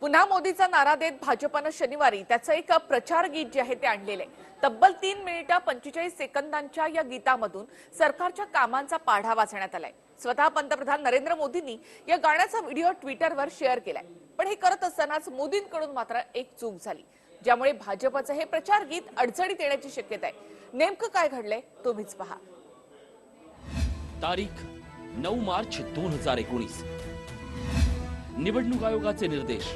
पुन्हा मोदीचा नारा देत भाजपनं शनिवारी त्याचं एक प्रचार गीत जे आहे ते आणलेलं आहे. तब्बल तीन मिनिटं पंचेचाळीस सेकंदांच्या या गीतामधून सरकारच्या कामांचा पाढा वाचण्यात आलाय. स्वतः पंतप्रधान नरेंद्र मोदींनी या गाण्याचा व्हिडिओ ट्विटरवर शेअर केलाय. पण हे करत असतानाच मोदींकडून मात्र एक चूक झाली. ज्यामुळे भाजपचं हे प्रचार गीत अडचणीत येण्याची शक्यता आहे. नेमकं काय घडलंय तुम्हीच पहा. तारीख नऊ मार्च दोन हजार एकोणीस. निवडणूक आयोगाचे निर्देश.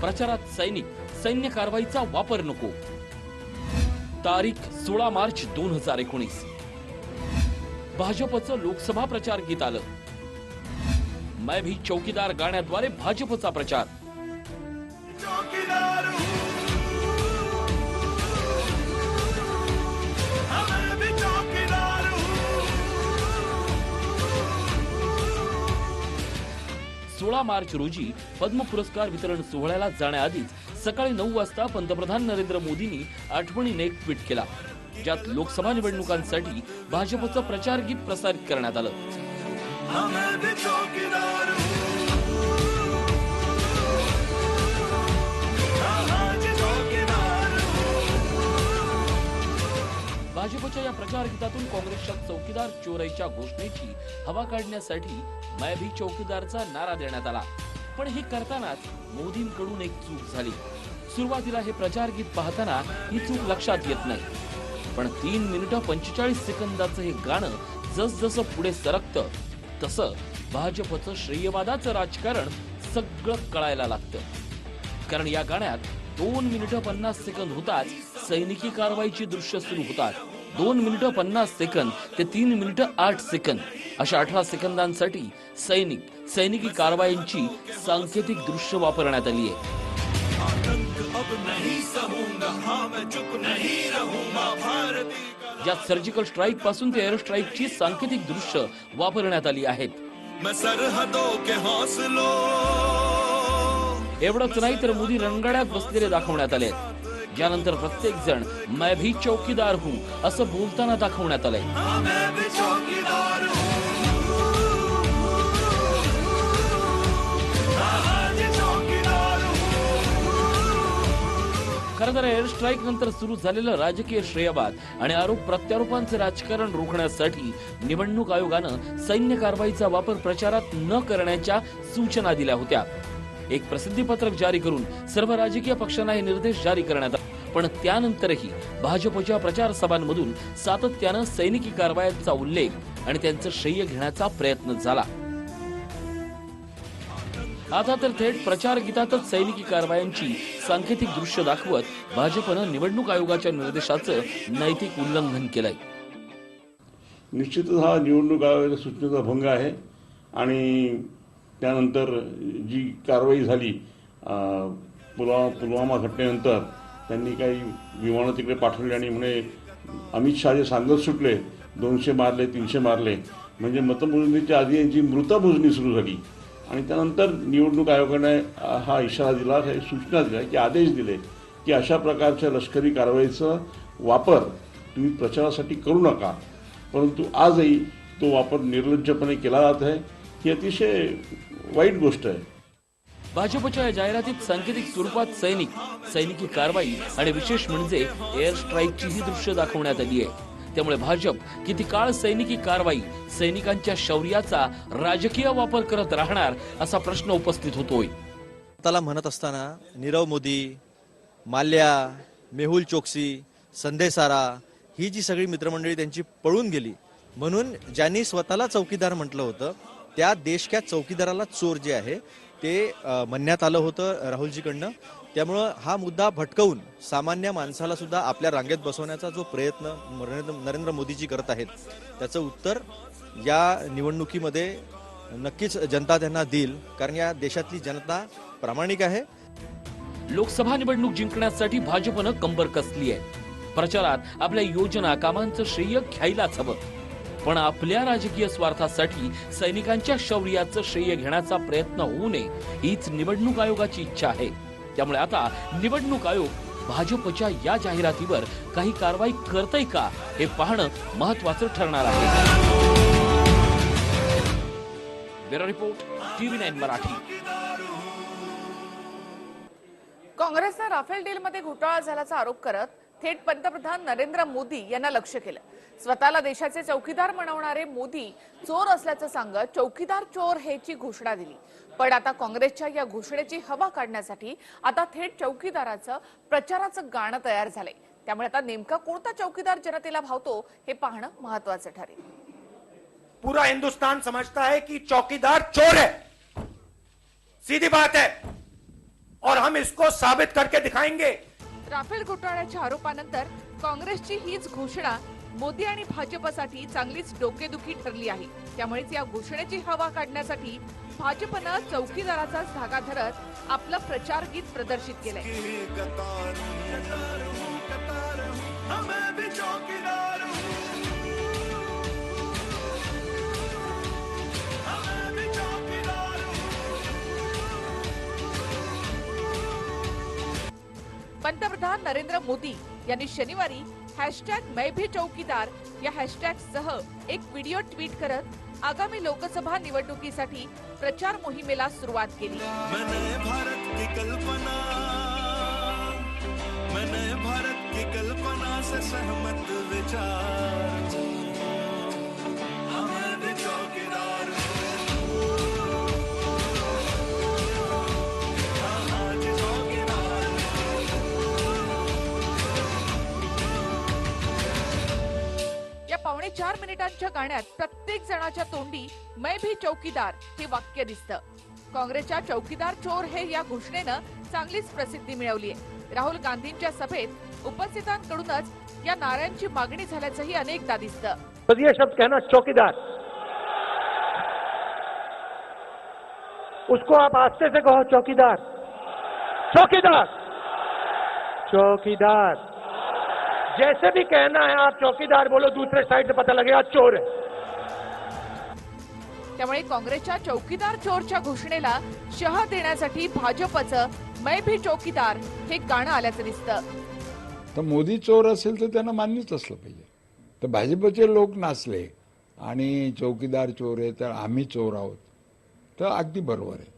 प्रचारात सैनिक सैन्य कारवाईचा वापर नको. तारीख सोळा मार्च दोन हजार एकोणीस. भाजपचं लोकसभा प्रचार गीत आलं. मैं भी चौकीदार गाण्याद्वारे भाजपचा प्रचार. सोळा मार्च रोजी पद्म पुरस्कार वितरण सोहळ्याला जाण्याआधीच सकाळी नऊ वाजता पंतप्रधान नरेंद्र मोदींनी आठवणीने एक ट्विट केला ज्यात लोकसभा निवडणुकांसाठी भाजपचं प्रचार गीत प्रसारित करण्यात आलं. भाजपच्या या प्रचार गीतातून काँग्रेसच्या चौकीदार चोराईच्या घोषणेची हवा काढण्यासाठी मैं भी चौकीदारचा नारा देण्यात आला. पण हे करतानाच मोदींकडून एक चूक झाली. सुरुवातीला हे प्रचार गीत पाहताना ही चूक लक्षात येत नाही. पण तीन मिनिटं पंचेचाळीस सेकंदाचं हे गाणं जसजसं पुढे सरकतं तसं भाजपचं श्रेयवादाचं राजकारण सगळं कळायला लागतं. कारण या गाण्यात दोन मिनिटं पन्नास सेकंद होताच सैनिकी कारवाईची दृश्य सुरू होतात. दोन मिनिटं पन्नास सेकंद ते तीन मिनिटं आठ सेकंद. अशा अठरा सेकंदांसाठी सैनिक सैनिकी कारवायांची सांकेतिक दृश्य वापरण्यात आली आहे. अब ज्यात सर्जिकल स्ट्राईकपासून ते एअर स्ट्राईकची सांकेतिक दृश्य वापरण्यात आली आहेत. एवढंच नाही तर मोदी रणगाड्यात बसलेले दाखवण्यात आले यानंतर प्रत्येक जण मैं भी चौकीदार हूं असं बोलताना दाखवण्यात आलंय. खरं तर एअर स्ट्राईक नंतर सुरू झालेलं राजकीय श्रेयवाद आणि आरोप प्रत्यारोपांचे राजकारण रोखण्यासाठी निवडणूक आयोगानं सैन्य कारवाईचा वापर प्रचारात न करण्याच्या सूचना दिल्या होत्या. एक प्रसिद्धीपत्रक जारी करून सर्व राजकीय पक्षांना हे निर्देश जारी करण्यात आले. पण त्यानंतरही भाजपच्या प्रचार सभांमधून सातत्यानं सैनिकी कारवायांचा उल्लेख आणि त्यांचं श्रेय घेण्याचा प्रयत्न झाला. आता तर थेट प्रचार गीतातच सैनिकी कारवायांची सांकेतिक दृश्य दाखवत भाजपनं निवडणूक आयोगाच्या निर्देशाचं नैतिक उल्लंघन केलंय. निश्चितच हा निवडणूक आयोगाच्या सूचनेचा भंग आहे आणि त्यानंतर जी कारवाई झाली अं, पुलवामा पुलवामा घटनेनंतर त्यांनी काही विमानं तिकडे पाठवली आणि म्हणे अमित शहा जे सांगत सुटले दोनशे मारले तीनशे मारले म्हणजे मतमोजणीच्या आधी यांची मृतमोजणी सुरू झाली. आणि त्यानंतर निवडणूक आयोगाने हा इशारा दिला काही सूचना दिल्या की आदेश दिले की अशा प्रकारच्या लष्करी कारवाईचा वापर तुम्ही प्रचारासाठी करू नका. परंतु आजही तो वापर निर्लज्जपणे केला जात आहे. ही अतिशय वाईट गोष्ट आहे. भाजपच्या या जाहिरातीत सांकेतिक स्वरूपात सैनिक सैनिकी कारवाई आणि विशेष म्हणजे एअर स्ट्राईकची ही दृश्य दाखवण्यात आली आहे. त्यामुळे भाजप किती काळ सैनिकी कारवाई सैनिकांच्या शौर्याचा राजकीय वापर करत राहणार असा प्रश्न उपस्थित होतोय. त्याला म्हणत असताना नीरव मोदी माल्या मेहुल चोक्सी संदेसारा ही जी सगळी मित्रमंडळी त्यांची पळून गेली. म्हणून ज्यांनी स्वतःला चौकीदार म्हटलं होतं त्या देशक्या चौकीदाराला चोर जे आहे ते म्हणण्यात आलं होतं राहुलजीकडनं. त्यामुळं हा मुद्दा भटकवून सामान्य माणसाला सुद्धा आपल्या रांगेत बसवण्याचा जो प्रयत्न नरेंद्र नरेंद्र मोदीजी करत आहेत त्याचं उत्तर या निवडणुकीमध्ये नक्कीच जनता त्यांना देईल कारण या देशातली जनता प्रामाणिक आहे. लोकसभा निवडणूक जिंकण्यासाठी भाजपनं कंबर कसली आहे? प्रचारात आपल्या योजना कामांचं श्रेय घ्यायलाच हवं. पण आपल्या राजकीय स्वार्थासाठी सैनिकांच्या शौर्याचं श्रेय घेण्याचा प्रयत्न होऊ नये हीच निवडणूक आयोगाची इच्छा आहे. त्यामुळे आता निवडणूक आयोग भाजपच्या या जाहिरातीवर काही कारवाई करतय का हे पाहणं महत्वाचं ठरणार आहे. Report TV nine Marathi. काँग्रेसनं राफेल डीलमध्ये घोटाळा झाल्याचा आरोप करत थेट पंतप्रधान नरेंद्र मोदी यांना लक्ष केलं. स्वतःला देशाचे चौकीदार म्हणवणारे मोदी चोर असल्याचं सांगत चौकीदार चोर हेची घोषणा दिली. पण आता काँग्रेसच्या या घोषणेची हवा काढण्यासाठी आता थेट चौकीदाराचं प्रचाराचं गाणं तयार झालंय. त्यामुळे आता नेमका कोणता चौकीदार जनतेला भावतो हे पाहणं महत्वाचं ठरेल. पूरा हिंदुस्तान समझता है कि चौकीदार चोर है। सीधी बात है। और हम इसको साबित करके दिखाएंगे। राफेल घोटाळ्याच्या आरोपानंतर काँग्रेसची हीच घोषणा मोदी आणि भाजपसाठी चांगलीच डोकेदुखी ठरली आहे. त्यामुळेच या घोषणेची हवा काढण्यासाठी भाजपनं चौकीदाराचा धागा धरत आपलं प्रचार गीत प्रदर्शित केलंय. पंतप्रधान नरेंद्र मोदी यांनी शनिवारी हॅशटॅग मै भी चौकीदार या हॅशटॅग सह एक व्हिडिओ ट्विट करत आगामी लोकसभा निवडणुकीसाठी प्रचार मोहिमेला सुरुवात केली. भारत की कल्पना मैंने भारत की कल्पना से सहमत विचार. मिनिटांच्या गाण्यात प्रत्येक जणाच्या तोंडी मै भी चौकीदार हे वाक्य दिसतं. काँग्रेसच्या चौकीदार चोर हे या घोषणेनं चांगलीच प्रसिद्धी मिळवली आहे राहुल गांधींच्या सभेत उपस्थितांकडूनच या नाऱ्यांची मागणी झाल्याचंही अनेकदा दिसतं. बस ये शब्द कहना चौकीदार. उसको आप आस्ते से कहो चौकीदार. चौकीदार. चौकीदार. जैसे भी कहना है आप चौकीदार बोलो दूसरे साइड से पता लगेगा चोर है। त्यामुळे काँग्रेसच्या चौकीदार चोरच्या घोषणेला शह देण्यासाठी भाजपचं मै भी चौकीदार हे गाणं आल्याचं दिसतं. तर मोदी चोर असेल तर त्यांना मान्यच असलं पाहिजे. तर भाजपचे लोक नाचले आणि चौकीदार चोर आहे तर आम्ही चोर आहोत. तर अगदी बरोबर आहे.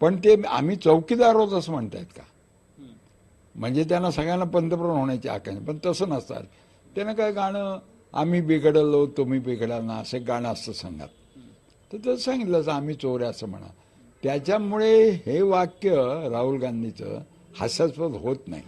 पण ते आम्ही चौकीदार आहोत असं म्हणतायत का? म्हणजे त्यांना सगळ्यांना पंतप्रधान होण्याची आकांक्षा. पण तसं नसतात त्यानं काय गाणं आम्ही बिघडलो तुम्ही बिघडाल ना असं गाणं असतं संघात. तर तसं सांगितलं असं आम्ही चोर असं म्हणा. त्याच्यामुळे हे वाक्य राहुल गांधीचं हास्यास्पद होत नाही.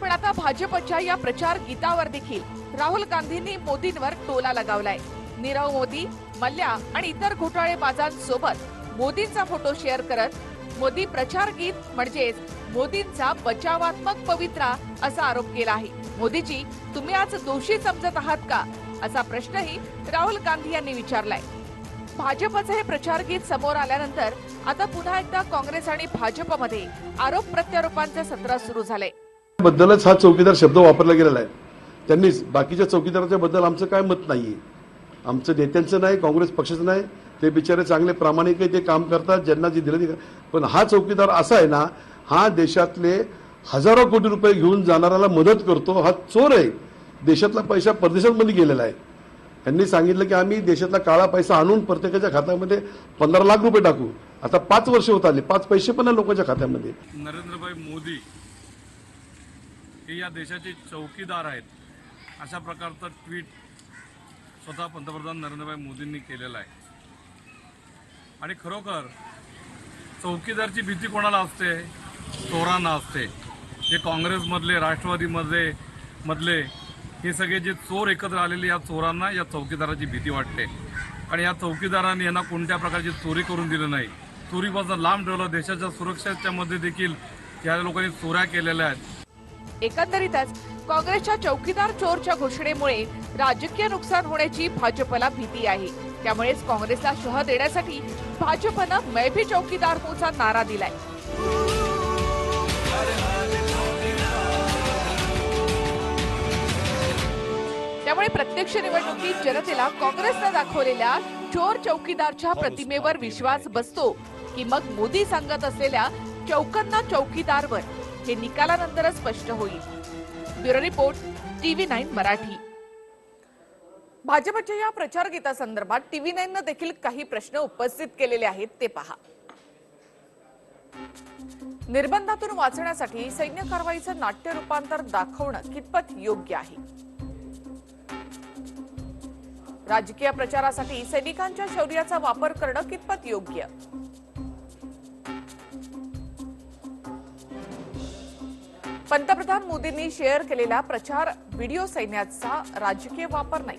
पण आता भाजपच्या या प्रचार गीतावर देखील राहुल गांधींनी मोदींवर टोला लगावलाय. नीरव मोदी मल्ल्या आणि इतर घोटाळेबाजांसोबत मोदींचा फोटो शेअर करत मोदी प्रचार गीत म्हणजेच मोदींचा बचावात्मक पवित्रा असा आरोप केला आहे. मोदीजी तुम्ही आज दोषी समजत आहात का? असा प्रश्नही राहुल गांधी यांनी विचारलाय. भाजपचं हे प्रचार गीत समोर आल्यानंतर आता पुन्हा एकदा काँग्रेस आणि भाजपमध्ये आरोप प्रत्यारोपांचं सत्र सुरू झालंय. बद्दलच हा चौकीदार शब्द वापरला गेलेला आहे. त्यांनीच बाकीच्या चौकीदाराच्या बद्दल आमचं काय मत नाहीये. आमचं नेत्यांचं नाही काँग्रेस पक्षाचं नाही ते बिचारे चांगले प्रामाणिक ते काम करतात ज्यांना जे दिलं ते पण हा चौकीदार असा आहे ना हा देशातले हजारो कोटी रुपये घेऊन जाणाऱ्याला मदत करतो हा चोर आहे. देशातला पैसा परदेशांमध्ये गेलेला आहे. त्यांनी सांगितलं की आम्ही देशातला काळा पैसा आणून प्रत्येकाच्या खात्यामध्ये पंधरा लाख रुपये टाकू. आता पाच वर्ष होत आले पाच पैसे पण लोकांच्या खात्यामध्ये. नरेंद्रभाई मोदी हे या देशाचे चौकीदार आहेत. अशा प्रकारचं ट्विट स्वतः पंतप्रधान नरेंद्रभाई मोदींनी केलेलं आहे. आणि खरोखर चौकीदारची भीती कोणाला असते? चोरांना असते. जे काँग्रेसमधले राष्ट्रवादीमधले मधले हे सगळे जे चोर एकत्र आलेले या चोरांना या चौकीदाराची भीती वाटते. आणि या चौकीदारांनी यांना कोणत्या प्रकारची चोरी करून दिली नाही? चोरीपासून लांब ठेवलं देशाच्या सुरक्षेच्या मध्ये देखील या लोकांनी चोऱ्या केलेल्या आहेत. एकंदरीतच काँग्रेसच्या चौकीदार चोरच्या घोषणेमुळे राजकीय नुकसान होण्याची भाजपला भीती आहे. त्यामुळेच काँग्रेसला शह देण्यासाठी भाजपनं मै भी चौकीदार होचा नारा दिलाय. त्यामुळे प्रत्यक्ष निवडणुकीत जनतेला काँग्रेसनं दाखवलेल्या चोर चौकीदारच्या प्रतिमेवर विश्वास बसतो की मग मोदी सांगत असलेल्या चौकन्ना चौकीदारवर हे निकालानंतरच स्पष्ट होईल. Bureau report TV nine Marathi. भाजपच्या या प्रचार गीतासंदर्भात टीव्ही नाईननं देखील काही प्रश्न उपस्थित केलेले आहेत ते पहा. निर्बंधातून वाचण्यासाठी सैन्य कारवाईचं नाट्य रूपांतर दाखवणं कितपत योग्य आहे? राजकीय प्रचारासाठी सैनिकांच्या शौर्याचा वापर करणं कितपत योग्य? पंतप्रधान मोदींनी शेअर केलेला प्रचार व्हिडिओ सैन्याचा राजकीय वापर नाही.